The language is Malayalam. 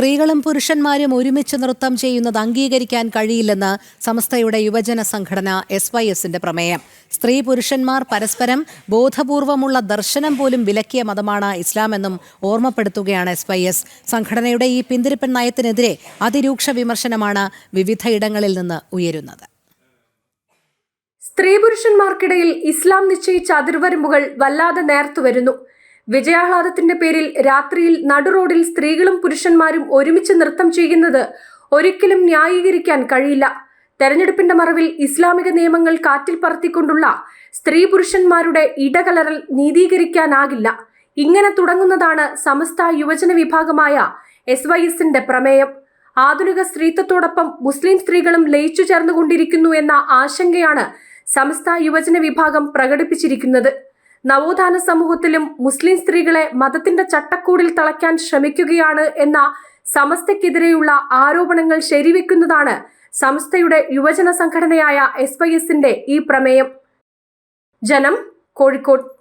സ്ത്രീകളും പുരുഷന്മാരും ഒരുമിച്ച് നൃത്തം ചെയ്യുന്നത് അംഗീകരിക്കാൻ കഴിയില്ലെന്ന് സംസ്ഥയുടെ യുവജന സംഘടന എസ് വൈ എസിന്റെ പ്രമേയം. സ്ത്രീ പുരുഷന്മാർ പരസ്പരം ബോധപൂർവമുള്ള ദർശനം പോലും വിലക്കിയ മതമാണ് ഇസ്ലാമെന്നും ഓർമ്മപ്പെടുത്തുകയാണ് എസ് വൈ എസ് സംഘടനയുടെ ഈ പിന്തിരിപ്പൻ നയത്തിനെതിരെ അതിരൂക്ഷ വിമർശനമാണ് വിവിധയിടങ്ങളിൽ നിന്ന് ഉയരുന്നത്. സ്ത്രീ പുരുഷന്മാർക്കിടയിൽ ഇസ്ലാം നിശ്ചയിച്ച അതിർവരമ്പുകൾ വല്ലാതെ നേർത്തു വരുന്നു വിജയാഹ്ലാദത്തിന്റെ പേരിൽ രാത്രിയിൽ നടുറോഡിൽ സ്ത്രീകളും പുരുഷന്മാരും ഒരുമിച്ച് നൃത്തം ചെയ്യുന്നത് ഒരിക്കലും ന്യായീകരിക്കാൻ കഴിയില്ല. തെരഞ്ഞെടുപ്പിന്റെ മറവിൽ ഇസ്ലാമിക നിയമങ്ങൾ കാറ്റിൽ പറത്തിക്കൊണ്ടുള്ള സ്ത്രീ പുരുഷന്മാരുടെ ഇടകലറൽ നീതീകരിക്കാനാകില്ല. ഇങ്ങനെ തുടങ്ങുന്നതാണ് സമസ്ത യുവജന വിഭാഗമായ എസ് വൈ എസിന്റെ പ്രമേയം. ആധുനിക സ്ത്രീത്വത്തോടൊപ്പം മുസ്ലിം സ്ത്രീകളും ലയിച്ചു ചേർന്നുകൊണ്ടിരിക്കുന്നു എന്ന ആശങ്കയാണ് സമസ്ത യുവജന വിഭാഗം പ്രകടിപ്പിച്ചിരിക്കുന്നത്. നവോത്ഥാന സമൂഹത്തിലും മുസ്ലിം സ്ത്രീകളെ മതത്തിന്റെ ചട്ടക്കൂടിൽ തളയ്ക്കാൻ ശ്രമിക്കുകയാണ് എന്ന സമസ്തയ്ക്കെതിരെയുള്ള ആരോപണങ്ങൾ ശരിവെക്കുന്നതാണ് സമസ്തയുടെ യുവജന സംഘടനയായ എസ് വൈ എസിന്റെ ഈ പ്രമേയം. ജനം കോഴിക്കോട്.